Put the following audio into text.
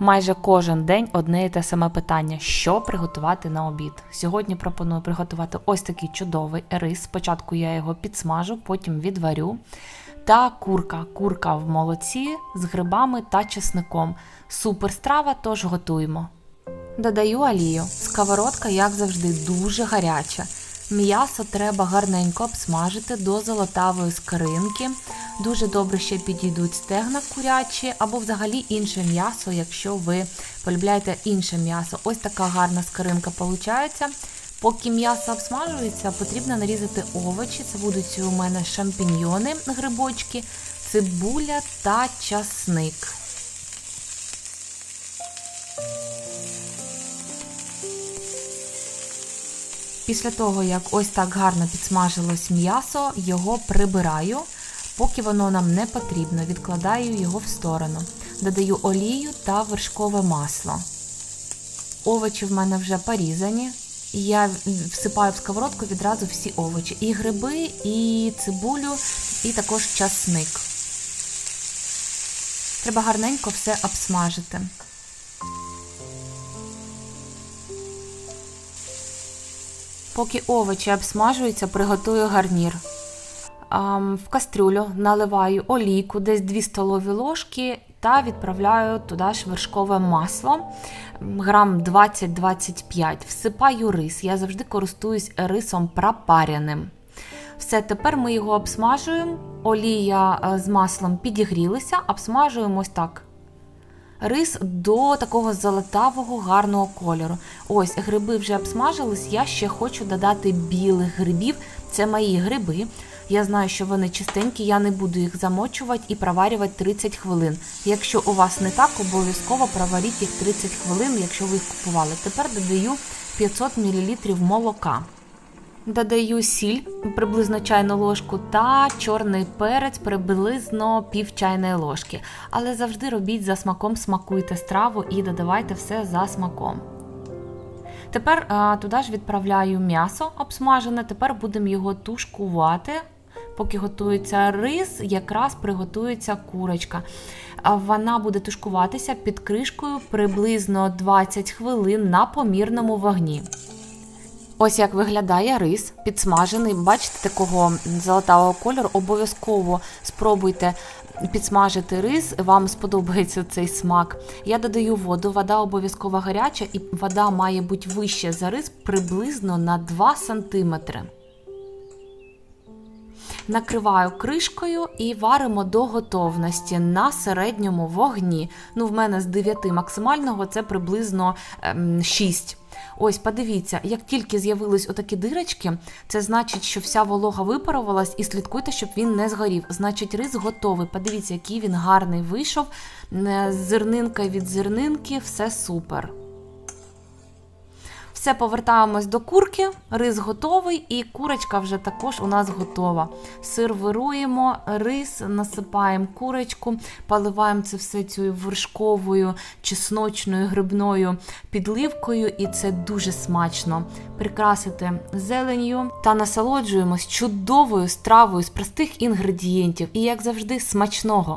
Майже кожен день одне і те саме питання: що приготувати на обід. Сьогодні пропоную приготувати ось такий чудовий рис. Спочатку я його підсмажу, потім відварю. Та курка, курка в молоці з грибами та чесником. Супер страва, тож готуємо. Додаю олію. Сковородка, як завжди, дуже гаряча. М'ясо треба гарненько обсмажити до золотавої скринки. Дуже добре ще підійдуть стегна курячі або взагалі інше м'ясо, якщо ви полюбляєте інше м'ясо. Ось така гарна скринка виходить. Поки м'ясо обсмажується, потрібно нарізати овочі. Це будуть у мене шампіньйони, грибочки, цибуля та часник. Після того, як ось так гарно підсмажилось м'ясо, його прибираю, поки воно нам не потрібно, відкладаю його в сторону. Додаю олію та вершкове масло. Овочі в мене вже порізані. Я всипаю в сковородку відразу всі овочі: і гриби, і цибулю, і також часник. Треба гарненько все обсмажити. Поки овочі обсмажуються, приготую гарнір. В кастрюлю наливаю олійку, десь 2 столові ложки, та відправляю туди ж вершкове масло, грам 20-25. Всипаю рис. Я завжди користуюсь рисом пропареним. Все, тепер ми його обсмажуємо. Олія з маслом підігрілися, обсмажуємо ось так. Рис до такого золотавого гарного кольору. Ось гриби вже обсмажились. Я ще хочу додати білих грибів. Це мої гриби. Я знаю, що вони чистенькі, я не буду їх замочувати і проварювати 30 хвилин. Якщо у вас не так, обов'язково проваріть їх 30 хвилин, якщо ви їх купували. Тепер додаю 500 мл молока. Додаю сіль приблизно чайну ложку та чорний перець приблизно пів чайної ложки. Але завжди робіть за смаком, смакуйте страву і додавайте все за смаком. Тепер а, туди ж відправляю м'ясо обсмажене, тепер будемо його тушкувати. Поки готується рис, якраз приготується курочка. Вона буде тушкуватися під кришкою приблизно 20 хвилин на помірному вогні. Ось як виглядає рис підсмажений. Бачите, такого золотавого кольору. Обов'язково спробуйте підсмажити рис, вам сподобається цей смак. Я додаю воду, вода обов'язково гаряча, і вода має бути вища за рис приблизно на 2 см. Накриваю кришкою і варимо до готовності на середньому вогні. Ну, в мене з 9 максимального це приблизно 6. Ось, подивіться, як тільки з'явились отакі дирочки, це значить, що вся волога випарувалась, і слідкуйте, щоб він не згорів. Значить, рис готовий. Подивіться, який він гарний вийшов. Зернинка від зернинки, все супер. Все, повертаємось до курки, рис готовий, і курочка вже також у нас готова. Сир вируємо, рис, насипаємо курочку, поливаємо це все цією вершковою, чесночною, грибною підливкою, і це дуже смачно. Прикрасити зеленью та насолоджуємось чудовою стравою з простих інгредієнтів. І, як завжди, смачного.